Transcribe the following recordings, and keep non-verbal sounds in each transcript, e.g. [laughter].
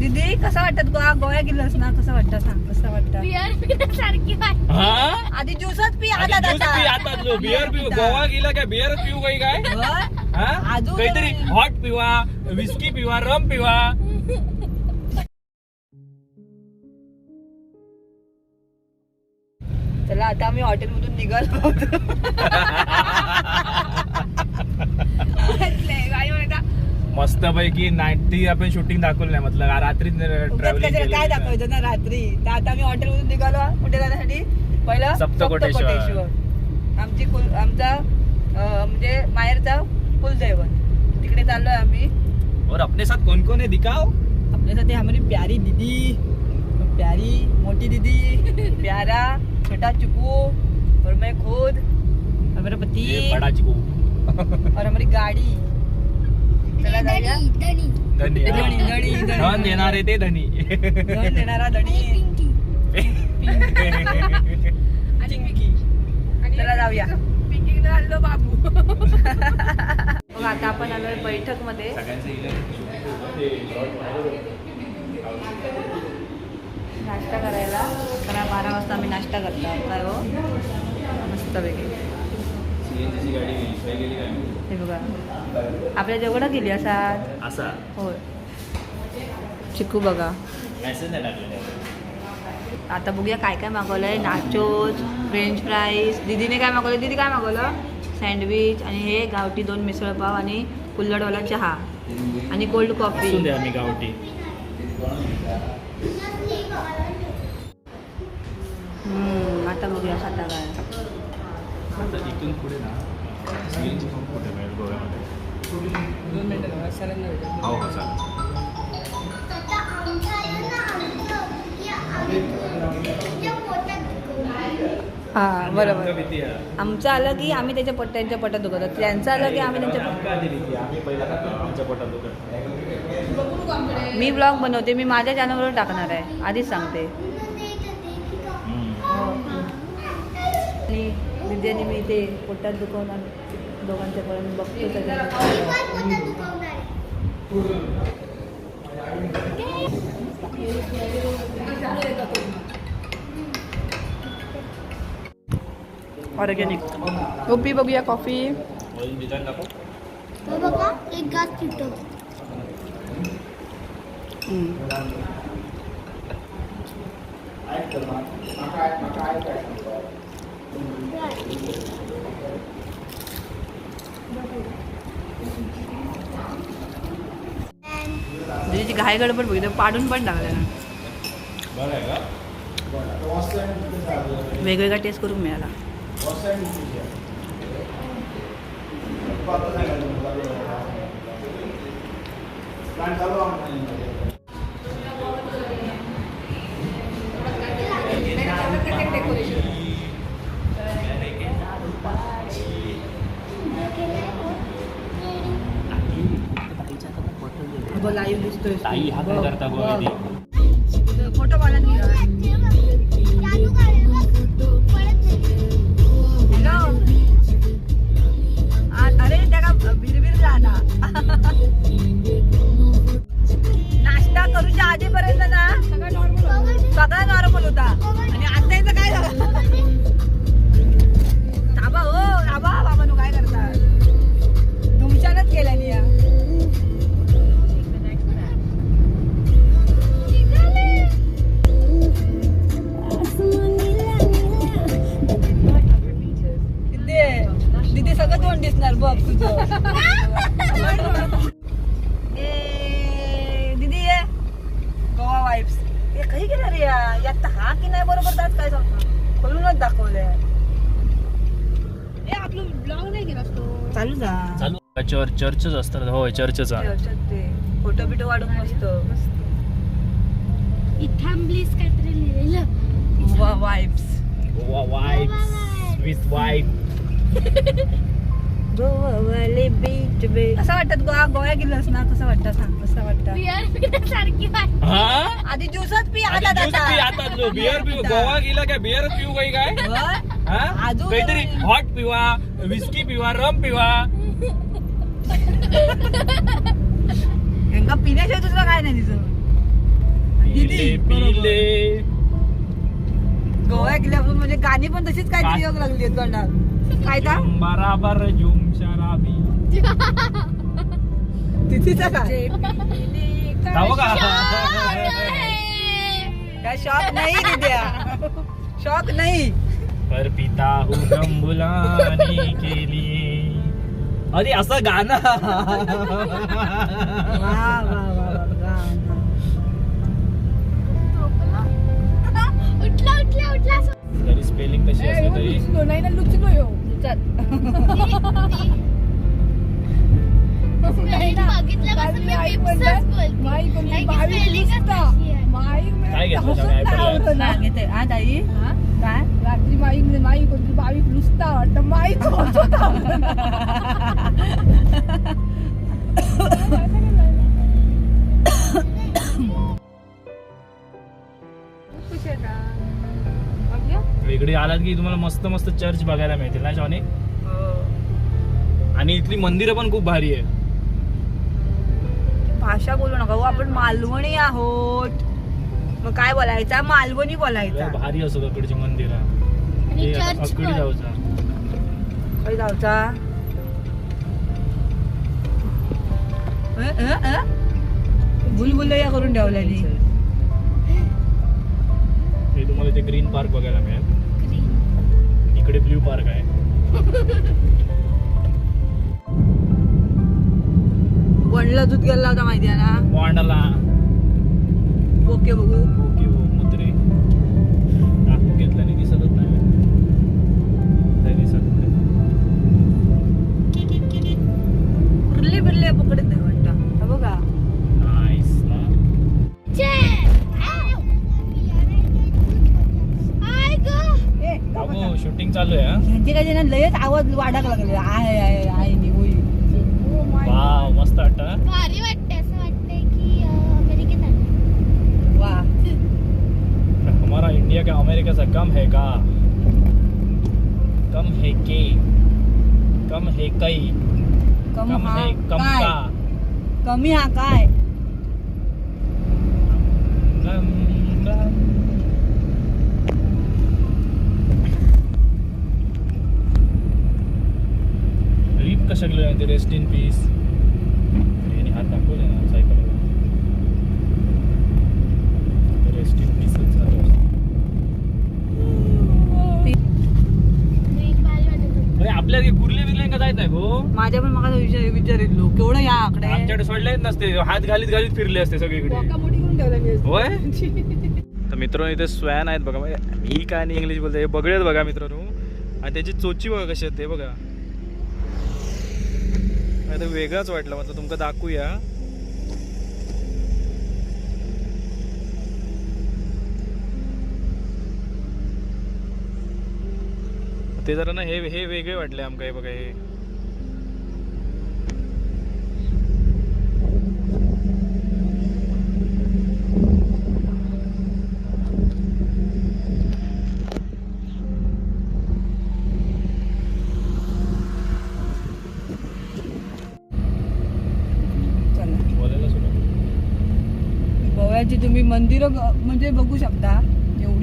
दीदी कसा वाटत गोवा गोव्या गेलास ना कसं वाटतं? सांग कसं वाटत? सारखी आधी ज्युसच पी आता आता बिअर पिऊ गोवा गेला काय? बिअर पिऊ काही काय? अजून- काहीतरी हॉट पिवा विस्की पिवा रम पिवा. चला आता आम्ही हॉटेल मधून निघालो. [laughs] मस्त पैकी नाईट आपण शूटिंग दाखवलं नाही म्हटलं रात्री ट्रॅव्हलिंग काय दाखवायचं ना रात्री? तर आता आम्ही हॉटेलमधून निघालो कुठे जाण्यासाठी. पहिलं सप्तकोटेश्वर. आमची आमचा म्हणजे माहेरचा कुलदैवत. तिकडे चाललोय आम्ही. और अपने साथ कौन कौन है दिखाओ. आपल्यासाठी हमारी प्यारी दीदी प्यारी मोटी दीदी प्यारा छोटा चुकू और मैं खुद और मेरा पति बड़ा चिकू. और हमारी गाड़ी. चला जाऊया. धनी, धनी. धनी धनी, धनी, धनी. धन देणारे ते धनी. घेऊन देणारा धनी. पिंकी. [laughs] आणि मिकी चला जाऊया. बाबू. [laughs] मग आता आपण आलोय बैठकमध्ये नाश्ता करायला. कारण बारा वाजता आम्ही नाश्ता करतो काय हो. मस्त वेगळी हे बघा. आपल्या जेवढं गेली असा. असा. होय. चिकू बघा. मेसेज नाही टाकलेला. आता बघूया काय काय मागवलंय. नाचोज फ्रेंच फ्राईज दीदीने काय मागवलं दीदी काय मागवलं? सँडविच आणि हे गावठी दोन मिसळपाव आणि कुल्हडवाला चहा. आणि कोल्ड कॉफी गावठी. आता बघूया खाता काय. हां हो हो चालेल बरोबर. आमचं आलं की आम्ही त्याच्या पट्ट्यांच्या त्यांच्या दुखत दुखवतो. त्यांचं आलं की आम्ही त्यांच्या मी ब्लॉग बनवते मी माझ्या चॅनलवर टाकणार आहे. आधीच सांगते. विद्याने मी ते पोटात दुखवणार दोघांच्या पर्यंत बघतो त्याच्या पोटात दुखवणार आहे. ऑर्गॅनिक. कॉफी बघूया कॉफी. ऑइल बिजान टाकू हे बघा एक गास तुटतो त्याची घाय गडबड बघितलं पाडून पण टाकलं ना. वेगवेगळा टेस्ट करून मिळाला. डेकोरेशन लाईव्ह दिसतोय. ताई हा. काय करता गो दिदी ये गोवा वाईब्स हे काही गेलं रे या? यात हा की नाही बरोबर? त्यात काय सांगतो खोलूनच दाखवलंय. आपलं ब्लॉग नाही केला चालू जा. चालू. चर्च चर्चच असतात. होय चर्चचा फोटो बिटो वाढून मस्त. इथं प्लीज काहीतरी लिहिलेलं. Vibes Goa vibes with wife वाटत गोवा गोव्या गेलोस ना कसं वाटतं सांग कसं वाटतं. बियर पिण्यासारखी वाटते. हा? आधी ज्यूसच पी आता ज्यूस पी, आता जो बियर पिऊ. गोवा गेला काय? बियर पिऊ काही काय? हा? अजून- काहीतरी हॉट पिवा विस्की पिवा रम पिवा. पिण्याशिवाय दुसरं काय नाही तिचं. पिले पिले. गोवा ऐकल्यापासून म्हणजे गाणी पण तशीच काहीतरी योग लागली आहेत तोंडात. काय का बराबर झुम शराबी तिथीचा काय जाऊ का त्या शॉक नाही दिद्या शॉक नाही पर पिता हूँ हम बुलाने के लिए अरे असं गाणं वा वा वा वा गाणं. उठला उठला उठला तरी स्पेलिंग कशी असली तरी बघितल्यापासून मी विप्सच बोलते. हा, हा काय? रात्री माई म्हणजे नुसता वाटतं माई इकडे आलात की तुम्हाला मस्त मस्त चर्च बघायला मिळतील ना शॉनी आणि इथली मंदिरं पण खूप भारी आहे भाषा बोलू नका हो आपण मालवणी आहोत. मग काय बोलायचा? मालवणी बोलायचा. लय भारी असो इकडची मंदिरं. अकडी. जाऊचा. काय जाऊचा. अ, अ, अ? भुलभुलैया करून ठेवल्यानी हे तुम्हाला इथे ग्रीन पार्क बघायला मिळेल. इकडे ब्ल्यू पार्क आहे. [laughs] वडला दूध गेला होता माहिती आहे ना? वांडला. ओके बघू. ओके हो मुद्रे टाकून घेतल्याने दिसतच नाही. नाही दिसत बिरले बिरले पकडत नाही वाटतं. हा बघा. नाईस ना. शूटिंग चालू आहे? ह्यांचे काय ना लयच आवाज वाढायला लागले. आहे आहे आहे मस्त वाटतं भारी वाटते असं वाटतंय की अं, अमेरिकेत आहे. वा. हमारा इंडिया का अमेरिका से कम है का? कम है के? कम है कई? कम कम है कम का? कमी हा काय. रीप ते रेस्ट इन पीस आपल्या कुर्ले बिर्ले का जायत नाही गो? माझ्या पण मग विचार विचारितलो केवढं या आकडे. आमच्याकडे सोडले नसते हात घालीत घालीत फिरले असते सगळीकडे. मोठी करून ठेवला मी. होय? [laughs] तर मित्रांनो इथे स्वॅन आहेत बघा म्हणजे मी काय नाही इंग्लिश बोलते हे आहेत बघा मित्रांनो. आणि त्याची चोची बघा कशी आहेत ते बघा. आता वेगळाच वाटलं म्हटलं तुमका दाखवूया. ते जरा ना हे हे वेगळे वाटले आमका हे बघा हे. गोव्याची तुम्ही मंदिरं म्हणजे बघू शकता.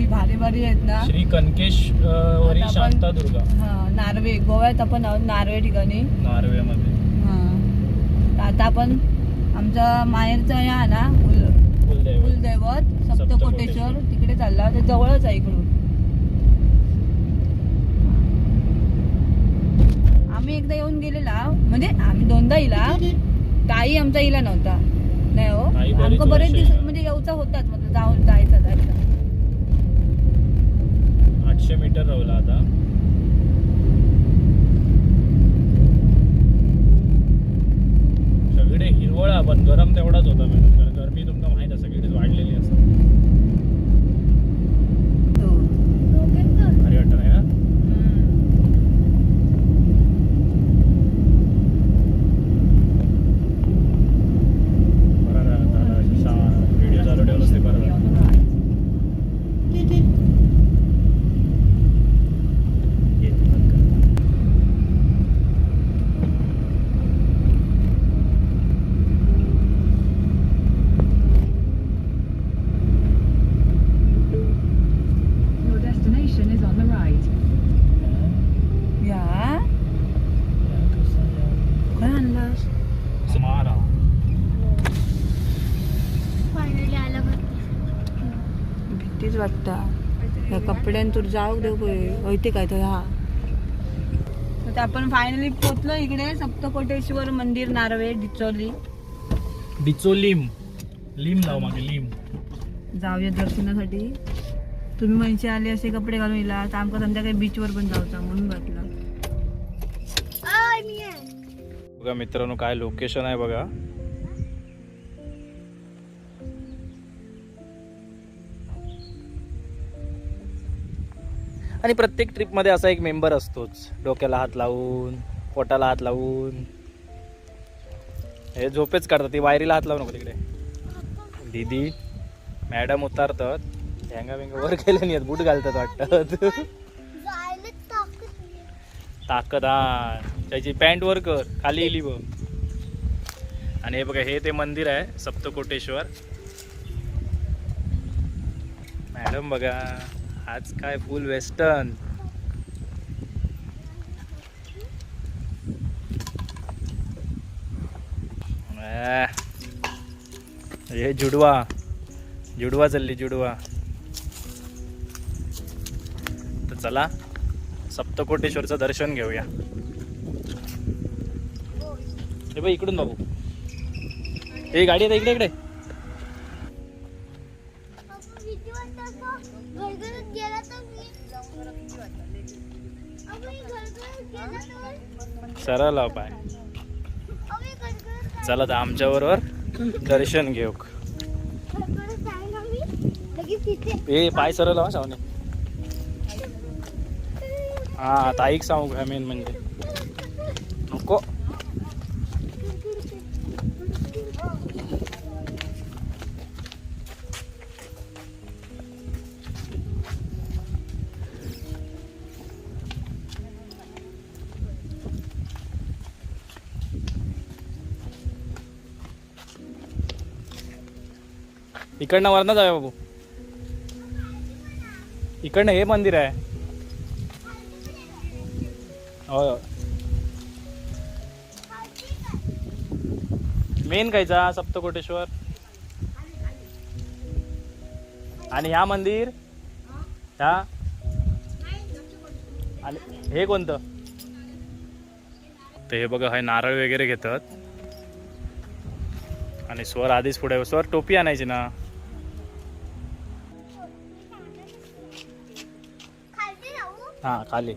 भारी भारी आहेत ना. श्री कनकेश्वरी आता आपण- शांतादुर्गा हा नार्वे गोव्यात आपण आहोत नार्वे ठिकाणी. नार्वेमध्ये. हा. तर आता आपण आमचा माहेरचा या ना कुल कुलदैवत. कुलदैवत सप्तकोटेश्वर तिकडे चालला ते जवळच आहे इकडून. आम्ही एकदा येऊन गेलेला म्हणजे आम्ही दोनदा येला ताई आमचा इला नव्हता. नाही हो. ताई बरेच आमका बरेच वर्ष दिवस इला. म्हणजे येऊचा होताच म्हणजे जाऊन जायचा जायचा. आठशे मीटर राहिला आता. सगळे हिरवळा पण गरम तेवढाच होता मॅडम. कारण गरमी तुमका माहीत आहे सगळीकडे वाढलेली असते हो. दोघांचं. भारी वाटत नाही ना हम्म. बरं झालं व्हिडिओ चालू ठेवलंच ते बरं झालं. कपड्यान तर जाऊ दे होते काय तर हा. तर आपण फायनली पोचलो इकडे सप्तकोटेश्वर मंदिर नारवे डिचोली. डिचोलिम लिम. लाव मागे लिम. जाऊया दर्शनासाठी. तुम्ही मनशी आले असे कपडे घालून येला तर आमका संध्याकाळी बीचवर पण जाऊचा म्हणून घातला बघा मित्रांनो काय लोकेशन आहे बघा. आणि प्रत्येक ट्रिपमध्ये असा एक मेंबर असतोच. डोक्याला हात लावून पोटाला हात लावून. हे झोपेच काढतात ती वायरीला हात लावू नको तिकडे. दीदी मॅडम उतारतात. ढेंगा बिंगा वर केले नाही बूट घालतात वाटतात ताकद हा त्याची पॅन्ट वर कर खाली इली बघ. आणि हे बघा हे ते मंदिर आहे सप्तकोटेश्वर. मॅडम बघा. आज काय फुल वेस्टर्न. हे जुडवा. जुडवा चालली जुडवा. तर चला सप्तकोटेश्वरचं दर्शन घेऊया. हे बघ इकडून बघू. हे गाडी आहे इकडे इकडे. सरळ लाव पाय चला तर आमच्या बरोबर दर्शन घेऊ. ए पाय सरळ लावा सावने. हा ताईक सांगू का मेन म्हणजे? इकडनं वरनं जाऊया बाबू. इकडनं हे मंदिर आहे. होय मेन कायचा सप्तकोटेश्वर. आणि ह्या मंदिर ह्या आणि हे कोणतं? ते हे बघा हे नारळ वगैरे घेतात. आणि स्वर आधीच पुढे स्वर टोपी आणायची ना. हां खाली.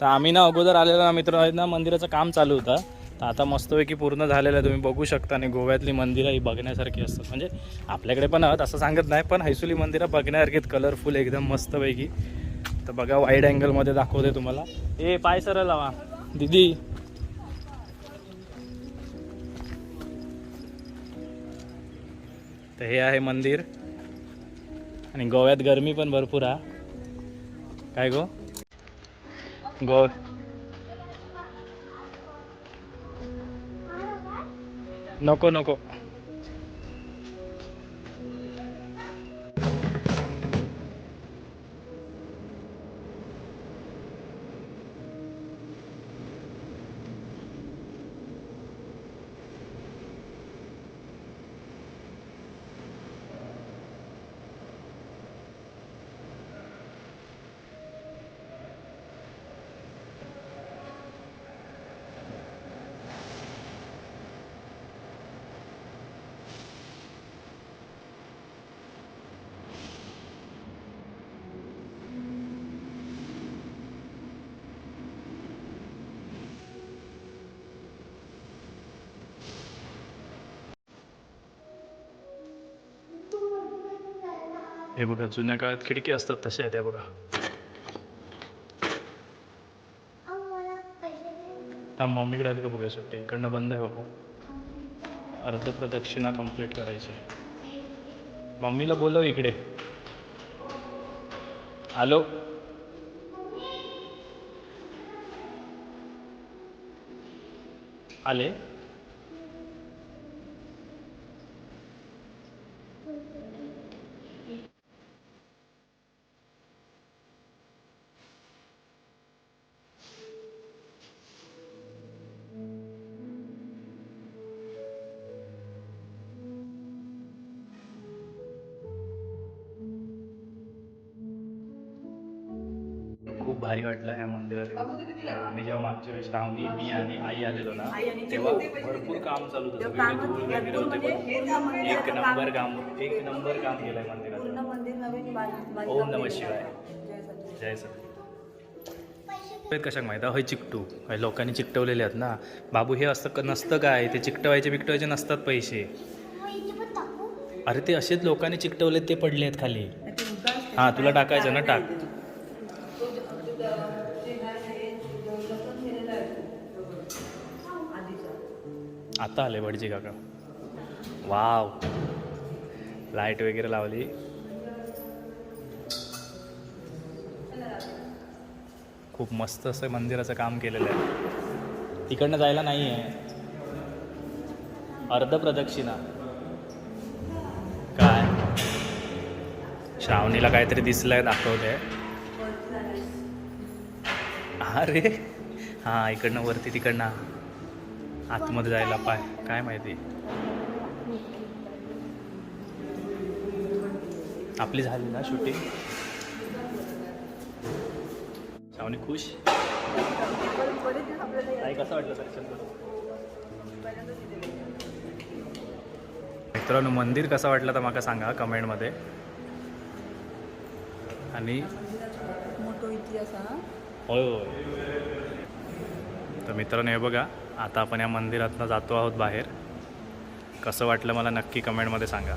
तर आम्ही ना अगोदर आलेलो ना मित्र आहेत ना मंदिराचं काम चालू होतं. तर आता मस्तपैकी पूर्ण झालेलं आहे तुम्ही बघू शकता. आणि गोव्यातली मंदिरं ही बघण्यासारखी असतात. म्हणजे आपल्याकडे पण आहोत असं सांगत नाही पण हैसुली मंदिरं बघण्यासारखीत कलरफुल एकदम मस्तपैकी. तर बघा वाईड अँगलमध्ये दाखवते तुम्हाला. ए पाय सर लावा. दिदी. तर हे आहे मंदिर. आणि गोव्यात गरमी पण भरपूर आहे. काय गो? गो नको नको हे बघा जुन्या काळात खिडकी असतात तशा आहेत त्या बघा. हा मम्मीकडे आली का बघा सुट्टी? इकडनं बंद आहे बाबा. अर्ध प्रदक्षिणा कंप्लीट करायची. मम्मीला बोलव इकडे. हॅलो? आले? वेळेस श्रावणी मी आणि आई आलेलो ना तेव्हा भरपूर काम चालू होतं. एक नंबर काम एक नंबर काम केलंय मंदिरात पूर्ण मंदिर नवीन बांध- बांधकाम ओम नमः शिवाय. आहे. जय सर कशाक माहिती हय चिकटू. काही लोकांनी चिकटवलेले आहेत ना. बाबू हे असतं नसतं काय? ते चिकटवायचे बिकटवायचे नसतात पैसे. अरे ते असेच लोकांनी चिकटवलेत ते पडले आहेत खाली हां तुला टाकायचं ना टाक. आता आले भटजी काका. वाव. लाइट वगैरे लावली. खूप मस्त असं मंदिराचं काम केलेलं आहे. तिकडनं जायला नाही आहे अर्ध प्रदक्षिणा. काय? श्रावणीला काहीतरी दिसलंय दाखवते अरे! हां इकडनं वरती तिकडनं. आतमध्ये जायला पाय. काय माहिती? आपली झाली ना शूटिंग श्रावणी खुश? ताई कसं वाटलं मित्रांनो मंदिर कसं वाटलं तर मला सांगा कमेंटमध्ये. आणि मोठो इतिहास हा. होय होय. तर मित्रांनो हे बघा. आता आपण या मंदिरातनं जातो आहोत बाहेर. कसं वाटलं मला नक्की कमेंटमध्ये सांगा.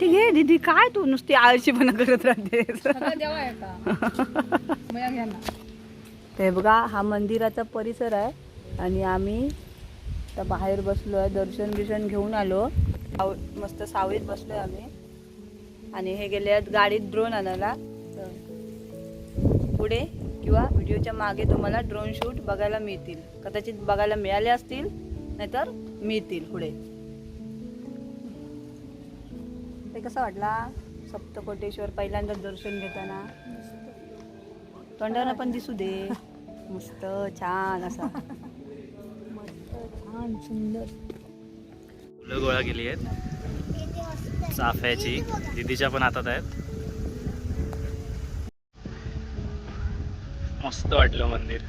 ठीक आहे दीदी काय तू नुसती आळशीपणा करत राहते [laughs] ते बघा हा मंदिराचा परिसर आहे आणि आम्ही आता बाहेर बसलो आहे दर्शन बिर्शन घेऊन आलो. साव मस्त सावळीत बसलो आहे आम्ही. आणि हे गेले आहेत गाडीत ड्रोन आणायला. पुढे किंवा व्हिडिओच्या मागे तुम्हाला ड्रोन शूट बघायला मिळतील. कदाचित बघायला मिळाले असतील नाहीतर मिळतील पुढे. ते कसा वाटला? सप्तकोटेश्वर पहिल्यांदा दर्शन घेताना? तोंडाला पण दिसू दे. मस्त छान असा. छान सुंदर. फुलं गोळा केली आहेत. चाफ्याची दिदीच्या पण हातात आहेत. मस्त वाटलं मंदिर.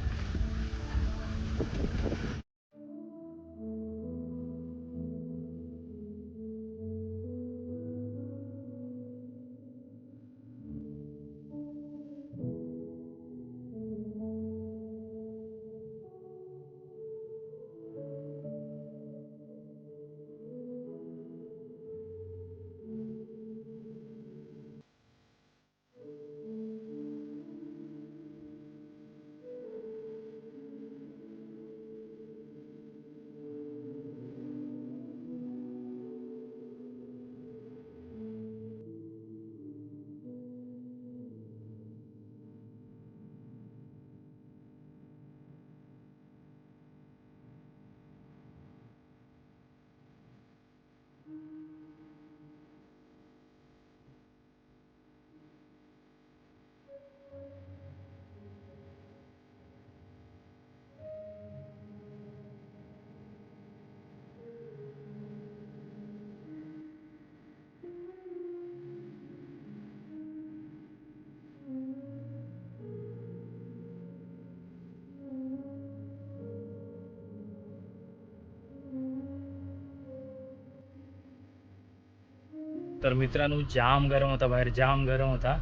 तर मित्रांनो जाम गरम होता बाहेर जाम गरम होता.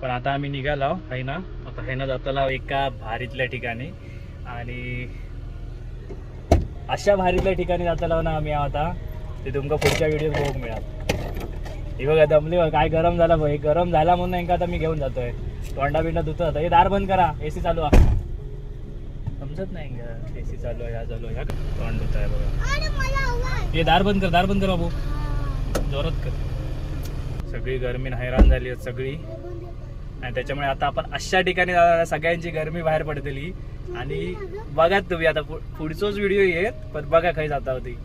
पण आता आम्ही निघालो आहे ना आता आहे ना जाताला एका भारीतल्या ठिकाणी. आणि अशा भारीतल्या ठिकाणी जाताला ना आम्ही आता ते तुमका पुढच्या व्हिडिओ बघूक मिळाल. हे बघा दमली बघ काय गरम झाला बघ हे गरम झाला म्हणून नाही का आता मी घेऊन जातोय. तोंडा बिंडा धुतो आता हे दार बंद करा. एसी चालू आहे समजत नाही का? एसी चालू आहे ह्या चालू आहे. ह्या तोंड धुत आहे बघा हे दार बंद कर दार बंद कर बाबू. जोरात कर. सगळी गरमी हैराण झाली आहे सगळी. आणि त्याच्यामुळे आता आपण अशा ठिकाणी जाणार सगळ्यांची गरमी बाहेर पडतेली. आणि बघा तुम्ही आता पुढचोच व्हिडिओ येत पण बघा काही जाता होती.